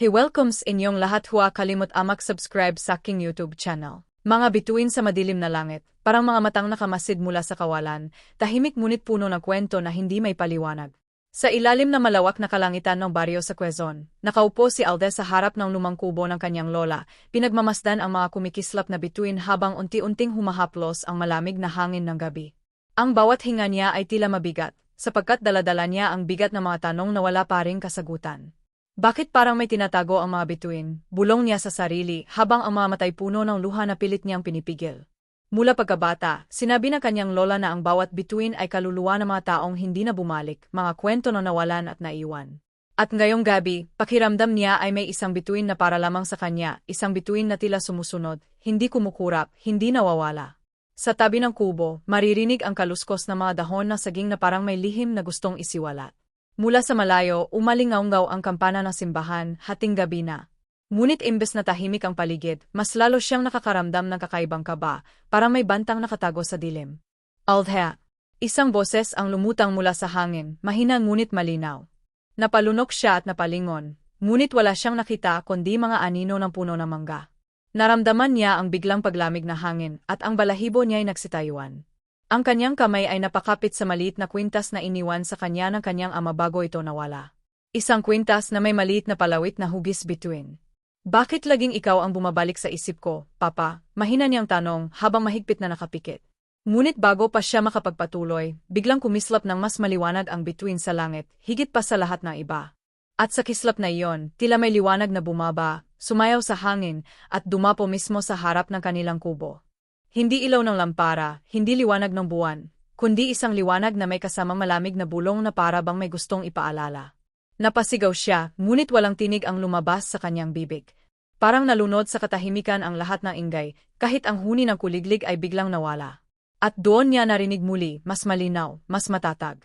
He welcomes inyong lahat huwa kalimot amak subscribe sa aking YouTube channel. Mga bituin sa madilim na langit, parang mga matang nakamasid mula sa kawalan, tahimik ngunit puno ng kwento na hindi may paliwanag. Sa ilalim na malawak na kalangitan ng baryo sa Quezon, nakaupo si Alde sa harap ng lumang kubo ng kanyang lola, pinagmamasdan ang mga kumikislap na bituin habang unti-unting humahaplos ang malamig na hangin ng gabi. Ang bawat hinga niya ay tila mabigat, sapagkat daladala niya ang bigat ng mga tanong na wala pa ring kasagutan. Bakit parang may tinatago ang mga bituin? Bulong niya sa sarili habang ang mga matay puno ng luha na pilit niyang pinipigil. Mula pagkabata, sinabi na kanyang lola na ang bawat bituin ay kaluluwa ng mga taong hindi na bumalik, mga kwento na nawalan at naiwan. At ngayong gabi, pakiramdam niya ay may isang bituin na para lamang sa kanya, isang bituin na tila sumusunod, hindi kumukurap, hindi nawawala. Sa tabi ng kubo, maririnig ang kaluskos ng mga dahon na saging na parang may lihim na gustong isiwalat. Mula sa malayo, umalingaungaw ang kampana ng simbahan, hating gabi na. Ngunit imbes na tahimik ang paligid, mas lalo siyang nakakaramdam ng kakaibang kaba, para may bantang nakatago sa dilim. Aldhea. Isang boses ang lumutang mula sa hangin, mahina ngunit malinaw. Napalunok siya at napalingon, ngunit wala siyang nakita kundi mga anino ng puno ng mangga. Naramdaman niya ang biglang paglamig na hangin at ang balahibo niya ay nagsitayuan. Ang kanyang kamay ay napakapit sa maliit na kwintas na iniwan sa kanya ng kanyang ama bago ito nawala. Isang kwintas na may maliit na palawit na hugis bituin. Bakit laging ikaw ang bumabalik sa isip ko, Papa? Mahina niyang tanong habang mahigpit na nakapikit. Ngunit bago pa siya makapagpatuloy, biglang kumislap ng mas maliwanag ang bituin sa langit, higit pa sa lahat ng iba. At sa kislap na iyon, tila may liwanag na bumaba, sumayaw sa hangin, at dumapo mismo sa harap ng kanilang kubo. Hindi ilaw ng lampara, hindi liwanag ng buwan, kundi isang liwanag na may kasamang malamig na bulong na para bang may gustong ipaalala. Napasigaw siya, ngunit walang tinig ang lumabas sa kanyang bibig. Parang nalunod sa katahimikan ang lahat ng ingay, kahit ang huni ng kuliglig ay biglang nawala. At doon niya narinig muli, mas malinaw, mas matatag.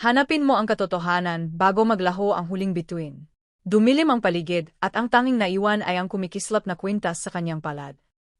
Hanapin mo ang katotohanan bago maglaho ang huling bituin. Dumilim ang paligid at ang tanging naiwan ay ang kumikislap na kwintas sa kanyang palad.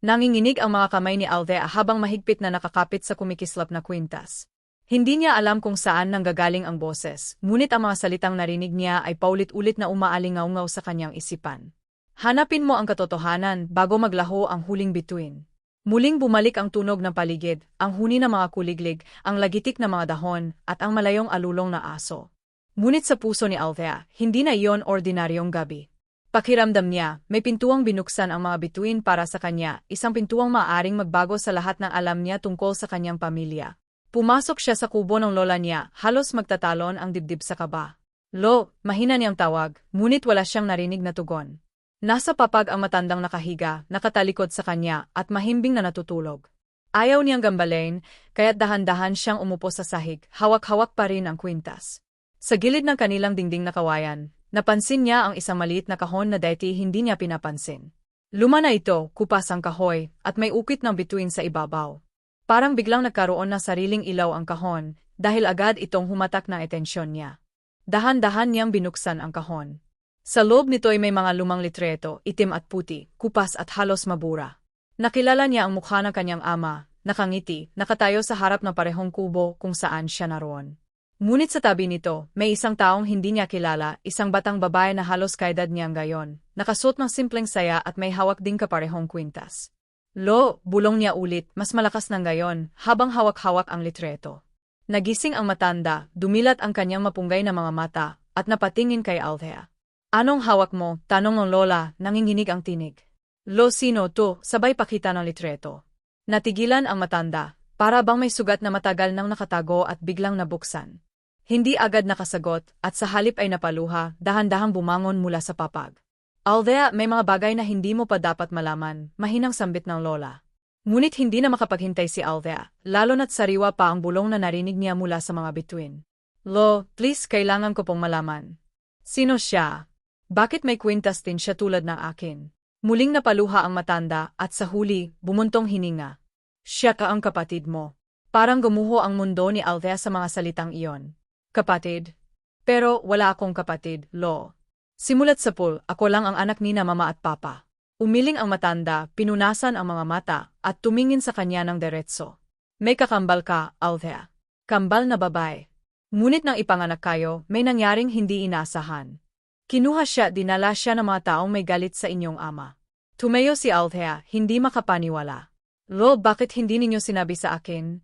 Nanginginig ang mga kamay ni Althea habang mahigpit na nakakapit sa kumikislap na kwintas. Hindi niya alam kung saan nanggagaling ang boses, ngunit ang mga salitang narinig niya ay paulit-ulit na umaalingaw sa kanyang isipan. Hanapin mo ang katotohanan bago maglaho ang huling bituin. Muling bumalik ang tunog ng paligid, ang huni ng mga kuliglig, ang lagitik na mga dahon, at ang malayong alulong na aso. Ngunit sa puso ni Althea, hindi na iyon ordinaryong gabi. Pakiramdam niya, may pintuang binuksan ang mga bituin para sa kanya, isang pintuang maaring magbago sa lahat ng alam niya tungkol sa kanyang pamilya. Pumasok siya sa kubo ng lola niya, halos magtatalon ang dibdib sa kaba. Lo, mahina niyang tawag, ngunit wala siyang narinig na tugon. Nasa papag ang matandang nakahiga, nakatalikod sa kanya, at mahimbing na natutulog. Ayaw niyang gambalain, kaya't dahan-dahan siyang umupo sa sahig, hawak-hawak pa rin ang kwintas. Sa gilid ng kanilang dingding na kawayan, Napansin niya ang isang maliit na kahon na dati hindi niya pinapansin. Luma na ito, kupas ang kahoy, at may ukit ng bituin sa ibabaw. Parang biglang nagkaroon na sariling ilaw ang kahon, dahil agad itong humatak ng etensyon niya. Dahan-dahan niyang binuksan ang kahon. Sa loob nito ay may mga lumang litreto, itim at puti, kupas at halos mabura. Nakilala niya ang mukha ng kanyang ama, nakangiti, nakatayo sa harap ng parehong kubo kung saan siya naroon. Ngunit sa tabi nito, may isang taong hindi niya kilala, isang batang babae na halos kaedad niyang gayon, nakasuot ng simpleng saya at may hawak ding kaparehong kwintas. Lo, bulong niya ulit, mas malakas ng gayon, habang hawak-hawak ang litreto. Nagising ang matanda, dumilat ang kanyang mapunggay na mga mata, at napatingin kay Althea. Anong hawak mo? Tanong ng lola, nanginginig ang tinig. Lo, sino to? Sabay pakita ng litreto. Natigilan ang matanda, para bang may sugat na matagal nang nakatago at biglang nabuksan. Hindi agad nakasagot, at sa halip ay napaluha, dahan-dahang bumangon mula sa papag. Aldea, may mga bagay na hindi mo pa dapat malaman, mahinang sambit ng lola. Ngunit hindi na makapaghintay si Aldea, lalo na't sariwa pa ang bulong na narinig niya mula sa mga bituin. Lo, please kailangan ko pong malaman. Sino siya? Bakit may kwintas din siya tulad ng akin? Muling napaluha ang matanda at sa huli, bumuntong hininga. Siya ka ang kapatid mo. Parang gumuho ang mundo ni Althea sa mga salitang iyon. Kapatid. Pero wala akong kapatid, Lo. Simulat sa pool, ako lang ang anak ni na mama at papa. Umiling ang matanda, pinunasan ang mga mata, at tumingin sa kanya ng diretso. May kakambal ka, Althea. Kambal na babae. Ngunit nang ipanganak kayo, may nangyaring hindi inasahan. Kinuha siya, dinala siya ng mga taong may galit sa inyong ama. Tumayo si Althea, hindi makapaniwala. Lo, bakit hindi ninyo sinabi sa akin?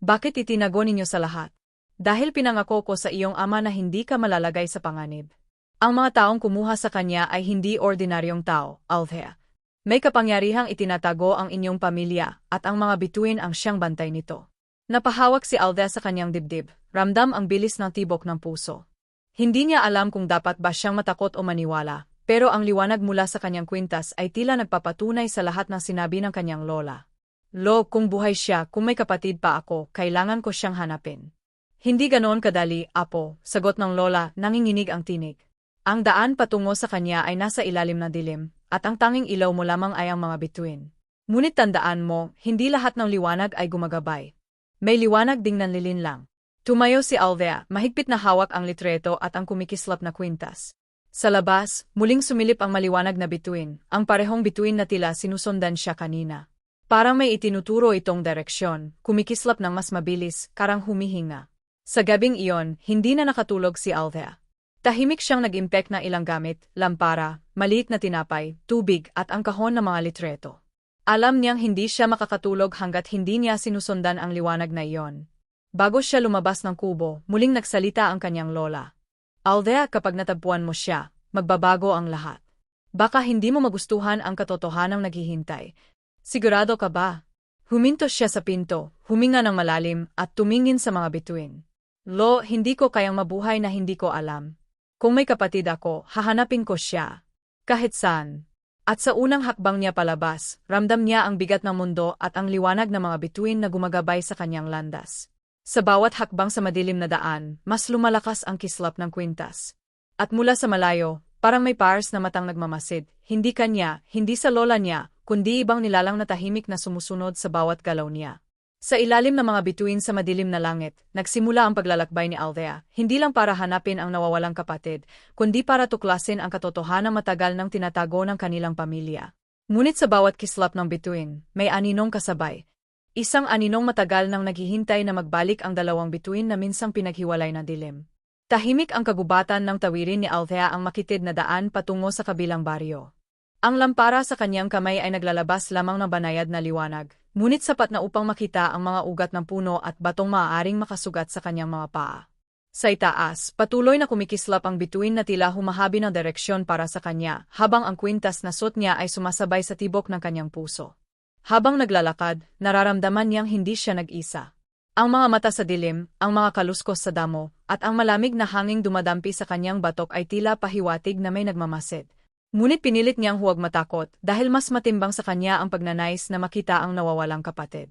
Bakit itinago ninyo sa lahat? Dahil pinangako ko sa iyong ama na hindi ka malalagay sa panganib. Ang mga taong kumuha sa kanya ay hindi ordinaryong tao, Althea. May kapangyarihang itinatago ang inyong pamilya at ang mga bituin ang siyang bantay nito. Napahawak si Althea sa kanyang dibdib, ramdam ang bilis ng tibok ng puso. Hindi niya alam kung dapat ba siyang matakot o maniwala, pero ang liwanag mula sa kanyang kwintas ay tila nagpapatunay sa lahat ng sinabi ng kanyang lola. Lo, kung buhay siya, kung may kapatid pa ako, kailangan ko siyang hanapin. Hindi ganoon kadali, apo, sagot ng lola, nanginginig ang tinig. Ang daan patungo sa kanya ay nasa ilalim ng dilim, at ang tanging ilaw mo lamang ay ang mga bituin. Ngunit tandaan mo, hindi lahat ng liwanag ay gumagabay. May liwanag ding nanlilin lang. Tumayo si Alvea, mahigpit na hawak ang litreto at ang kumikislap na kwintas. Sa labas, muling sumilip ang maliwanag na bituin, ang parehong bituin na tila sinusundan siya kanina. Parang may itinuturo itong direksyon, kumikislap ng mas mabilis, karang humihinga. Sa gabing iyon, hindi na nakatulog si Althea. Tahimik siyang nag-impek ng ilang gamit, lampara, maliit na tinapay, tubig at ang kahon ng mga litreto. Alam niyang hindi siya makakatulog hanggat hindi niya sinusundan ang liwanag na iyon. Bago siya lumabas ng kubo, muling nagsalita ang kanyang lola. Althea kapag natagpuan mo siya, magbabago ang lahat. Baka hindi mo magustuhan ang katotohanang naghihintay. Sigurado ka ba? Huminto siya sa pinto, huminga ng malalim, at tumingin sa mga bituin. Lo, hindi ko kayang mabuhay na hindi ko alam. Kung may kapatid ako, hahanapin ko siya. Kahit saan. At sa unang hakbang niya palabas, ramdam niya ang bigat ng mundo at ang liwanag ng mga bituin na gumagabay sa kanyang landas. Sa bawat hakbang sa madilim na daan, mas lumalakas ang kislap ng kwintas. At mula sa malayo, parang may pars na matang nagmamasid, hindi kanya, hindi sa lola niya, kundi ibang nilalang na tahimik na sumusunod sa bawat galaw niya. Sa ilalim ng mga bituin sa madilim na langit, nagsimula ang paglalakbay ni Althea, hindi lang para hanapin ang nawawalang kapatid, kundi para tuklasin ang katotohanan matagal ng tinatago ng kanilang pamilya. Ngunit sa bawat kislap ng bituin, may aninong kasabay. Isang aninong matagal nang naghihintay na magbalik ang dalawang bituin na minsang pinaghiwalay na dilim. Tahimik ang kagubatan ng tawirin ni Althea ang makitid na daan patungo sa kabilang baryo. Ang lampara sa kanyang kamay ay naglalabas lamang ng banayad na liwanag, ngunit sapat na upang makita ang mga ugat ng puno at batong maaaring makasugat sa kanyang mga paa. Sa itaas, patuloy na kumikislap ang bituin na tila humahabi ng direksyon para sa kanya, habang ang kwintas na suot niya ay sumasabay sa tibok ng kanyang puso. Habang naglalakad, nararamdaman niyang hindi siya nag-isa. Ang mga mata sa dilim, ang mga kaluskos sa damo, at ang malamig na hanging dumadampi sa kanyang batok ay tila pahiwatig na may nagmamasid. Ngunit pinilit niyang huwag matakot dahil mas matimbang sa kanya ang pagnanais na makita ang nawawalang kapatid.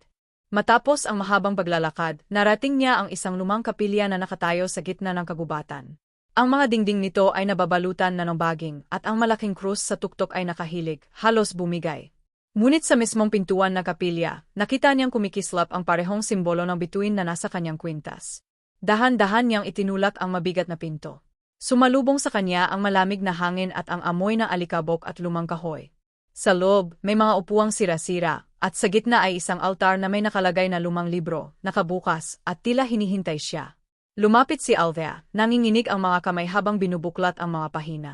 Matapos ang mahabang paglalakad, narating niya ang isang lumang kapilya na nakatayo sa gitna ng kagubatan. Ang mga dingding nito ay nababalutan na ng baging at ang malaking krus sa tuktok ay nakahilig, halos bumigay. Ngunit sa mismong pintuan na kapilya, nakita niyang kumikislap ang parehong simbolo ng bituin na nasa kanyang kwintas. Dahan-dahan niyang itinulak ang mabigat na pinto. Sumalubong sa kanya ang malamig na hangin at ang amoy ng alikabok at lumang kahoy. Sa loob, may mga upuang sira-sira, at sa gitna ay isang altar na may nakalagay na lumang libro, nakabukas, at tila hinihintay siya. Lumapit si Althea, nanginginig ang mga kamay habang binubuklat ang mga pahina.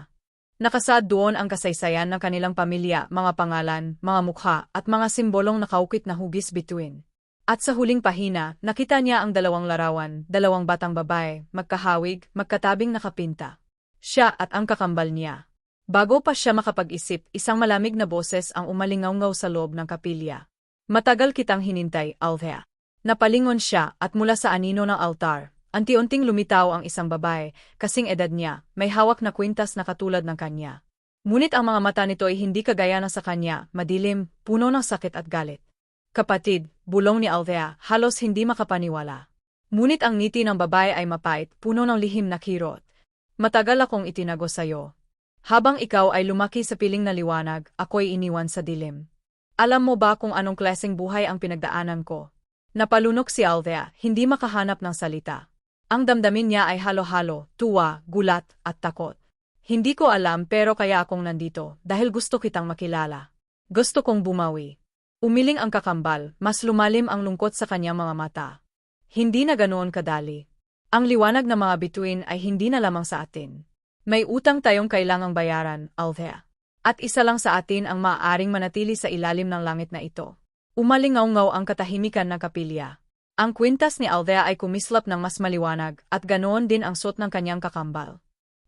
Nakasad doon ang kasaysayan ng kanilang pamilya, mga pangalan, mga mukha, at mga simbolong nakaukit na hugis bituin. At sa huling pahina, nakita niya ang dalawang larawan, dalawang batang babae, magkahawig, magkatabing nakapinta. Siya at ang kakambal niya. Bago pa siya makapag-isip, isang malamig na boses ang umalingaw sa loob ng kapilya. Matagal kitang hinintay, Althea. Napalingon siya at mula sa anino ng altar, anti-unting lumitaw ang isang babae, kasing edad niya, may hawak na kwintas na katulad ng kanya. Ngunit ang mga mata nito ay hindi kagaya na sa kanya, madilim, puno ng sakit at galit. Kapatid, bulong ni Althea, halos hindi makapaniwala. Ngunit ang ngiti ng babae ay mapait, puno ng lihim na kirot. Matagal akong itinago sa'yo. Habang ikaw ay lumaki sa piling na liwanag, ako'y iniwan sa dilim. Alam mo ba kung anong klaseng buhay ang pinagdaanan ko? Napalunok si Althea, hindi makahanap ng salita. Ang damdamin niya ay halo-halo, tuwa, gulat, at takot. Hindi ko alam pero kaya akong nandito, dahil gusto kitang makilala. Gusto kong bumawi. Umiling ang kakambal, mas lumalim ang lungkot sa kanyang mga mata. Hindi na ganoon kadali. Ang liwanag ng mga bituin ay hindi na lamang sa atin. May utang tayong kailangang bayaran, Althea. At isa lang sa atin ang maaaring manatili sa ilalim ng langit na ito. Umalingaw-ngaw ang katahimikan ng kapilya. Ang kwintas ni Althea ay kumislap ng mas maliwanag at ganoon din ang suot ng kanyang kakambal.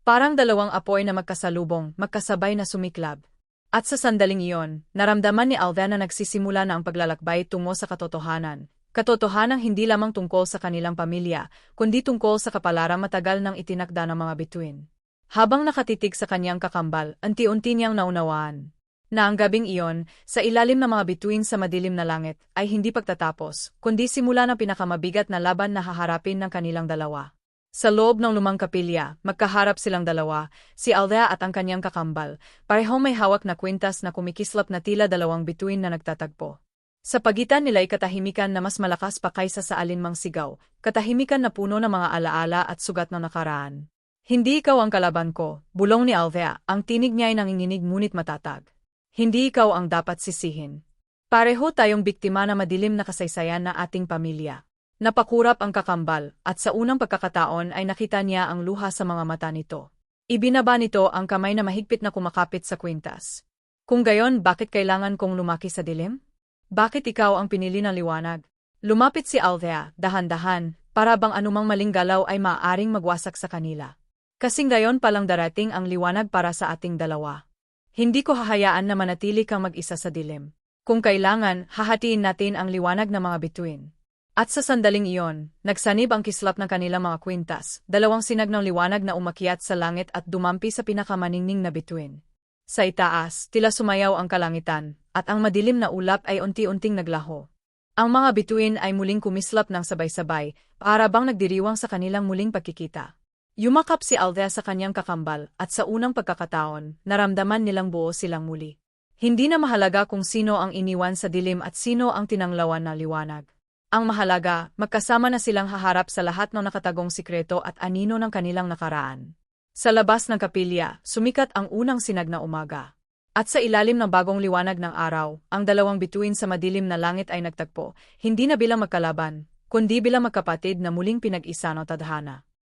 Parang dalawang apoy na magkasalubong, magkasabay na sumiklab. At sa sandaling iyon, naramdaman ni Althea na nagsisimula na ang paglalakbay tungo sa katotohanan. Katotohanang hindi lamang tungkol sa kanilang pamilya, kundi tungkol sa kapalarang matagal ng itinakda ng mga bituin. Habang nakatitig sa kanyang kakambal, anti-unti niyang naunawaan na ang gabing iyon, sa ilalim ng mga bituin sa madilim na langit, ay hindi pagtatapos, kundi simula ng pinakamabigat na laban na haharapin ng kanilang dalawa. Sa loob ng lumang kapilya, magkaharap silang dalawa, si Aldea at ang kanyang kakambal, parehong may hawak na kwintas na kumikislap na tila dalawang bituin na nagtatagpo. Sa pagitan nila ay katahimikan na mas malakas pa kaysa sa alinmang sigaw, katahimikan na puno ng mga alaala at sugat ng nakaraan. Hindi ikaw ang kalaban ko, bulong ni Althea, ang tinig niya ay nanginginig ngunit matatag. Hindi ikaw ang dapat sisihin. Pareho tayong biktima na madilim na kasaysayan na ating pamilya. Napakurap ang kakambal, at sa unang pagkakataon ay nakita niya ang luha sa mga mata nito. Ibinaba nito ang kamay na mahigpit na kumakapit sa kwintas. Kung gayon, bakit kailangan kong lumaki sa dilim? Bakit ikaw ang pinili ng liwanag? Lumapit si Althea, dahan-dahan, para bang anumang maling galaw ay maaaring magwasak sa kanila. Kasing gayon palang darating ang liwanag para sa ating dalawa. Hindi ko hahayaan na manatili kang mag-isa sa dilim. Kung kailangan, hahatiin natin ang liwanag ng mga bituin. At sa sandaling iyon, nagsanib ang kislap ng kanilang mga kwintas, dalawang sinag ng liwanag na umakyat sa langit at dumampi sa pinakamaningning na bituin. Sa itaas, tila sumayaw ang kalangitan, at ang madilim na ulap ay unti-unting naglaho. Ang mga bituin ay muling kumislap ng sabay-sabay, para bang nagdiriwang sa kanilang muling pagkikita. Yumakap si Althea sa kanyang kakambal at sa unang pagkakataon, naramdaman nilang buo silang muli. Hindi na mahalaga kung sino ang iniwan sa dilim at sino ang tinanglawan na liwanag. Ang mahalaga, magkasama na silang haharap sa lahat ng nakatagong sikreto at anino ng kanilang nakaraan. Sa labas ng kapilya, sumikat ang unang sinag na umaga. At sa ilalim ng bagong liwanag ng araw, ang dalawang bituin sa madilim na langit ay nagtagpo, hindi na bilang magkalaban, kundi bilang magkapatid na muling pinag-isa ng tadhana.